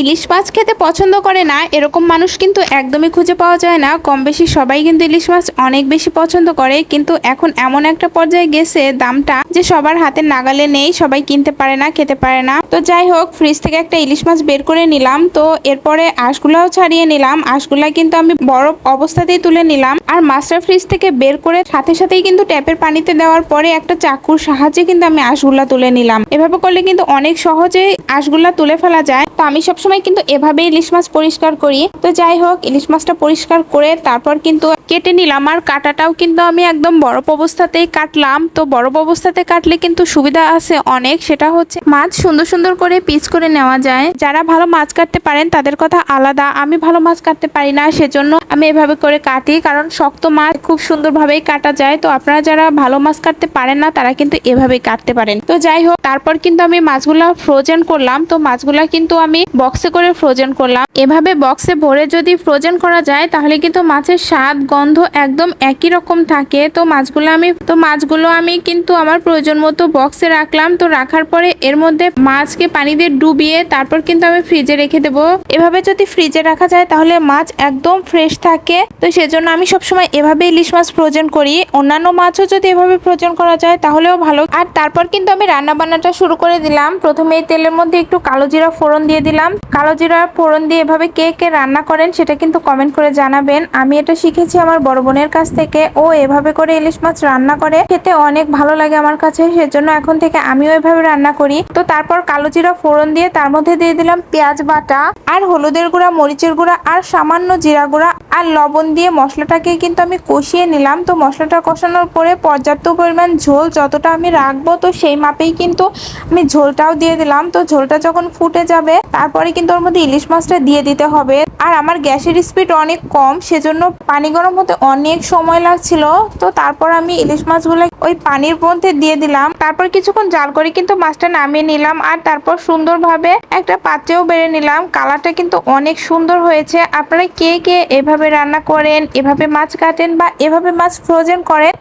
ইলিশ মাছ খেতে পছন্দ করে না, এরকম মানুষ কিন্তু একদমই খুঁজে পাওয়া যায় না। কম বেশি সবাই কিন্তু ইলিশ মাছ অনেক বেশি পছন্দ করে, কিন্তু এখন এমন একটা পর্যায়ে গেছে দামটা যে সবার হাতে নাগালে নেই, সবাই কিনতে পারে না, খেতে পারে না। তো যাই হোক ফ্রিজ থেকে একটা ইলিশ মাছ বের করে নিলাম। তো এরপরে আঁশগুলাও ছাড়িয়ে নিলাম। আঁশগুলা কিন্তু আমি বরফ অবস্থাতেই তুলে নিলাম। আর মাছটা ফ্রিজ থেকে বের করে সাথে সাথেই কিন্তু ট্যাপের পানিতে দেওয়ার পরে একটা চাকুর সাহায্যে কিন্তু আমি আঁশগুলা তুলে নিলাম। এভাবে করলে কিন্তু অনেক সহজেই আঁশগুলা তুলে ফেলা যায়। তো আমি সবসময় কিন্তু এভাবে ইলিশ মাছ পরিষ্কার করি। তো যাই হোক, ইলিশ মাছটা পরিষ্কার করে তারপর কিন্তু কেটে নিলাম। আর কাটাটাও কিন্তু আমি একদম বরফ অবস্থাতেই কাটলাম। তো বরফ অবস্থাতে কাটলে কিন্তু সুবিধা আছে অনেক। সেটা হচ্ছে মাছ সুন্দর সুন্দর করে পিস করে নেওয়া যায়। যারা ভালো মাছ কাটতে পারেন, তাদের কথা আলাদা। আমি ভালো মাছ কাটতে পারি না, সেজন্য আমি এভাবে করে কাটি, কারণ শক্ত মাছ খুব সুন্দরভাবেই কাটা যায়। তো আপনারা যারা ভালো মাছ কাটতে পারেন না, তারা কিন্তু এভাবেই কাটতে পারেন। তো যাই হোক, তারপর কিন্তু আমি মাছগুলা ফ্রোজেন করলাম। তো মাছগুলা কিন্তু আমি বক্সে করে ফ্রোজেন করলাম। এভাবে বক্সে ভরে যদি ফ্রোজেন করা যায়, তাহলে কিন্তু মাছের স্বাদ, গন্ধ একদম একই রকম থাকে। তো মাছগুলো আমি, তো মাছগুলো আমি কিন্তু আমার প্রয়োজন মতো বক্সে রাখলাম। তো রাখার পরে এর মধ্যে মাছকে পানি দিয়ে ডুবিয়ে তারপর কিন্তু আমি ফ্রিজে রেখে দেবো। এভাবে যদি ফ্রিজে রাখা যায় তাহলে মাছ একদম ফ্রেশ থাকে। তো সেজন্য আমি সবসময় এভাবে ইলিশ মাছ ফ্রোজেন করি। অন্যান্য মাছও যদি এভাবে ফ্রোজেন করা যায় তাহলেও ভালো। আর তারপর কিন্তু আমি রান্না বান্নাটা শুরু করে দিলাম। প্রথমে তেলের মধ্যে একটু কালো জিরা ফোড়ন দিয়ে দিলাম। কালো জিরা ফোড়ন দিয়ে এভাবে কে কে রান্না করেন সেটা কিন্তু কমেন্ট করে জানাবেন। আমি এটা শিখেছি আমার বড় বোনের কাছ থেকে। ও এভাবে করে ইলিশ মাছ রান্না করে। খেতে অনেক ভালো লাগে আমার কাছে। সেজন্য এখন থেকে আমিও এভাবে রান্না করি। তো তারপর কালো জিরা ফোড়ন দিয়ে তার মধ্যে দিয়ে দিলাম পেঁয়াজ বাটা আর হলুদের গুঁড়া, মরিচের গুঁড়া আর সামান্য জিরা গুঁড়া আর লবণ দিয়ে মশলাটাকে কিন্তু আমি কষিয়ে নিলাম। তো মশলাটা কষানোর পরে পর্যাপ্ত পরিমাণ ঝোল যতটা আমি রাখব, তো সেই মাপেই কিন্তু আমি ঝোলটাও দিয়ে দিলাম। তো ঝোলটা যখন ফুটে যাবে, তারপরে কিন্তু ওর মধ্যে ইলিশ মাছটা দিয়ে দিতে হবে। আর আমার গ্যাসের স্পিড অনেক কম, সেজন্য পানি গরম হতে অনেক সময় লাগছিল। তো তারপর আমি ইলিশ মাছগুলো ওই পানির মধ্যে দিয়ে দিলাম। তারপর কিছুক্ষণ জাল করে কিন্তু মাছটা নামিয়ে নিলাম আর তারপর সুন্দরভাবে একটা পাত্রেও বেড়ে নিলাম। কালারটা কিন্তু অনেক সুন্দর হয়েছে। আপনারা কে কে এভাবে রান্না করেন, এভাবে মাছ কাটেন বা এভাবে মাছ ফ্রোজেন করেন,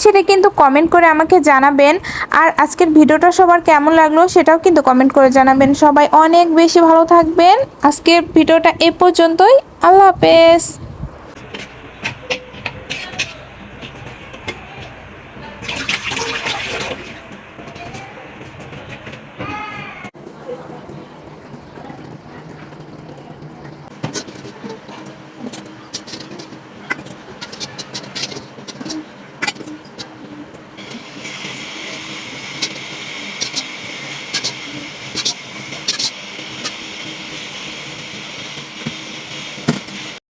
সেটা কিন্তু কমেন্ট করে আমাকে জানাবেন। আর আজকের ভিডিওটা সবার কেমন লাগল সেটাও কিন্তু কমেন্ট করে জানাবেন। সবাই অনেক বেশি ভালো থাকবেন। আজকের ভিডিওটা এ পর্যন্তই। আল্লাহ হাফেজ।